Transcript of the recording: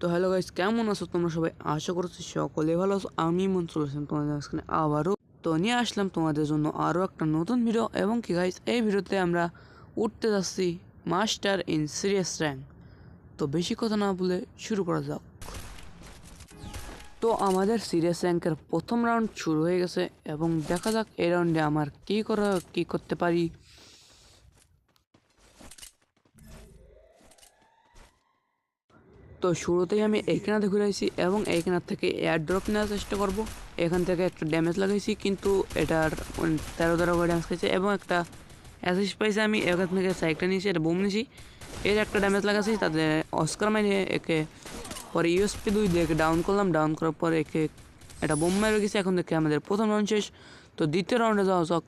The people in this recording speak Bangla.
তো হ্যালো গাইস, কেমন আছো তোমরা সবাই? আশা করছি সকলে ভালো আছো। আমি মন চলেছেন তোমাদের মাঝখানে আবারও তো নিয়ে আসলাম তোমাদের জন্য আরও একটা নতুন ভিডিও এবং কি গাইস, এই ভিডিওতে আমরা উঠতে যাচ্ছি মাস্টার ইন সিরিয়াস র্যাঙ্ক। তো বেশি কথা না বলে শুরু করা যাক। তো আমাদের সিরিয়াস র্যাঙ্কের প্রথম রাউন্ড শুরু হয়ে গেছে। এবং দেখা যাক এই রাউন্ডে আমার কী করা কী করতে পারি। তো শুরুতেই আমি এইখানে ঘুরে আসি এবং এইখান থেকে এয়ার ড্রপ নেওয়ার চেষ্টা করব। এখান থেকে একটা ড্যামেজ লাগাইছি, কিন্তু এটার তেরো তেরো করে ড্যামেজ খেয়েছে এবং একটা অ্যাসিস্ট পাইছে আমি। এখান থেকে সাইকটা নিয়েছি, এটা বোম নিয়েছি। এর একটা ড্যামেজ লাগাইছি, তাতে অস্কার মাইনে একে পরে ইউএসপি দুই দিয়ে ডাউন করলাম। ডাউন করার পরে একে এটা বোম মেরে গেছে। এখন দেখে আমাদের প্রথম রাউন্ড শেষ। তো দ্বিতীয় রাউন্ডে যাওয়া যাক।